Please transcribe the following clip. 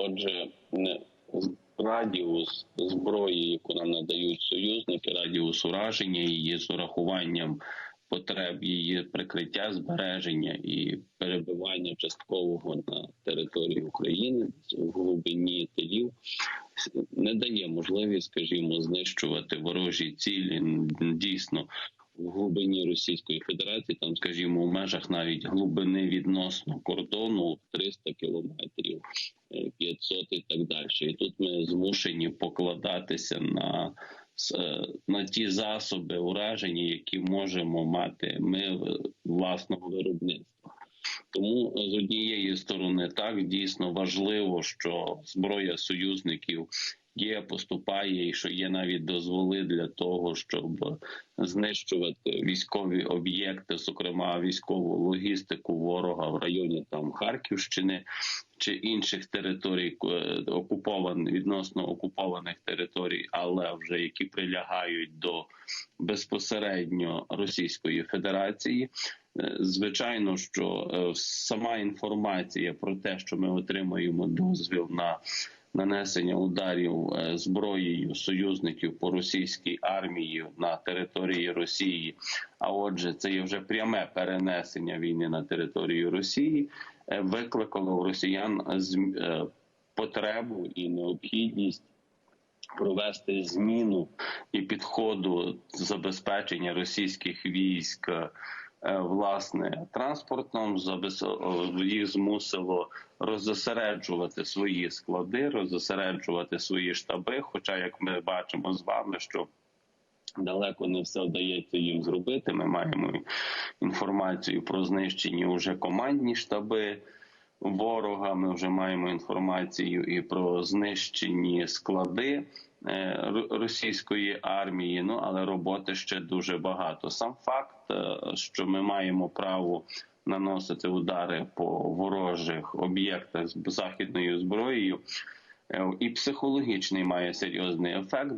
Отже, радіус зброї, яку нам надають союзники, радіус ураження її з урахуванням потреб її прикриття, збереження і перебивання часткового на території України в глибині тилів не дає можливість, скажімо, знищувати ворожі цілі дійсно в глибині Російської Федерації, там, скажімо, в межах навіть глибини відносно кордону 300 кілометрів, е, 500 і так далі. І тут ми змушені покладатися на е, на ті засоби ураження, які можемо мати ми власного виробництва. Тому з однієї сторони так дійсно важливо, що зброя союзників є, поступає, і що є навіть дозволи для того, щоб знищувати військові об'єкти, зокрема військову логістику ворога в районі там Харківщини чи інших територій е, окупованих відносно окупованих територій, але вже які прилягають до безпосередньо Російської Федерації. Е, Звичайно, що е, сама інформація про те, що ми отримуємо дозвіл на нанесення ударів е, зброєю союзників по російській армії на території Росії. А отже, це є вже пряме перенесення війни на територію Росії, е, викликало у росіян е, потребу і необхідність провести зміну і підходу забезпечення російських військ. Е, Власне, транспортом їх змусило розосереджувати свої склади, розосереджувати свої штаби. Хоча, як ми бачимо з вами, що далеко не все вдається їм зробити. Ми маємо інформацію про знищені уже командні штаби ворога. Ми вже маємо інформацію і про знищені склади російської армії. Ну але роботи ще дуже багато. Сам факт, е, що ми маємо право. Наносити удари по ворожих об'єктах з західною зброєю, е, і психологічний має серйозний ефект.